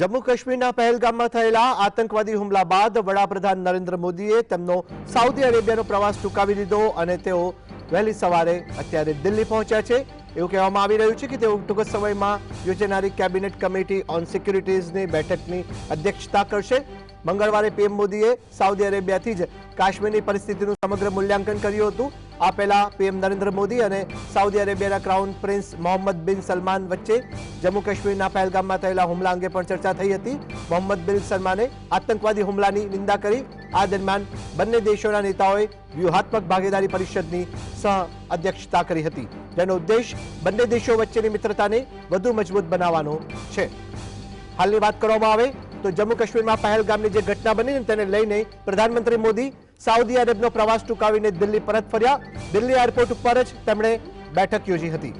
जम्मू कश्मीर ना पहलगामा थैला आतंकवादी हमला बाद વડાપ્રધાન नरेंद्र મોદીએ તેમનો સાઉદી અરેબિયાનો પ્રવાસ ટુકાવી દીધો અને તેઓ વેલી સવારે અત્યારે દિલ્હી પહોંચ્યા છે એવું કહેવામાં આવી રહ્યું છે કે તેઓ ટૂંક સમયમાં યોજનારી કેબિનેટ કમિટી ઓન સિક્યુરિટીઝની બેઠકની અધ્યક્ષતા કરશે મંગળવારે પીએમ મોદીએ સાઉદી અરેબિયાથી જ કાશ્મીની પરિસ્થિતિનું સમગ્ર મૂલ્યાંકન કર્યું હતું આપેલા પીએમ નરેન્દ્ર મોદી અને સાઉદી અરેબિયાના crown prince Mohammed bin Salman વચ્ચે જम्मू-કાશ્મીરના પાલગામમાં થયેલા હુમલા અંગે પર ચર્ચા થઈ હતી મોહમ્મદ બિન સલ્માને આતંકવાદી હુમલાની નિંદા કરી આ દરમિયાન બન્ને દેશોના નેતાઓએ વ્યૂહાત્મક ભાગીદારી પરિષદની અધ્યક્ષતા કરી હતી જેનો ઉદ્દેશ બંને દેશો વચ્ચેની મિત્રતાને વધુ મજબૂત બનાવવાનો છે હાલની વાત કરવામાં આવે તો જમ્મુ કાશ્મીરમાં પહેલગામની જે ઘટના બની તેને લઈને પ્રધાનમંત્રી મોદી સાઉદી અરબનો પ્રવાસ ટૂંકાવીને દિલ્હી પરત ફર્યા દિલ્હી એરપોર્ટ ઉપર જ તેમણે બેઠક યોજી હતી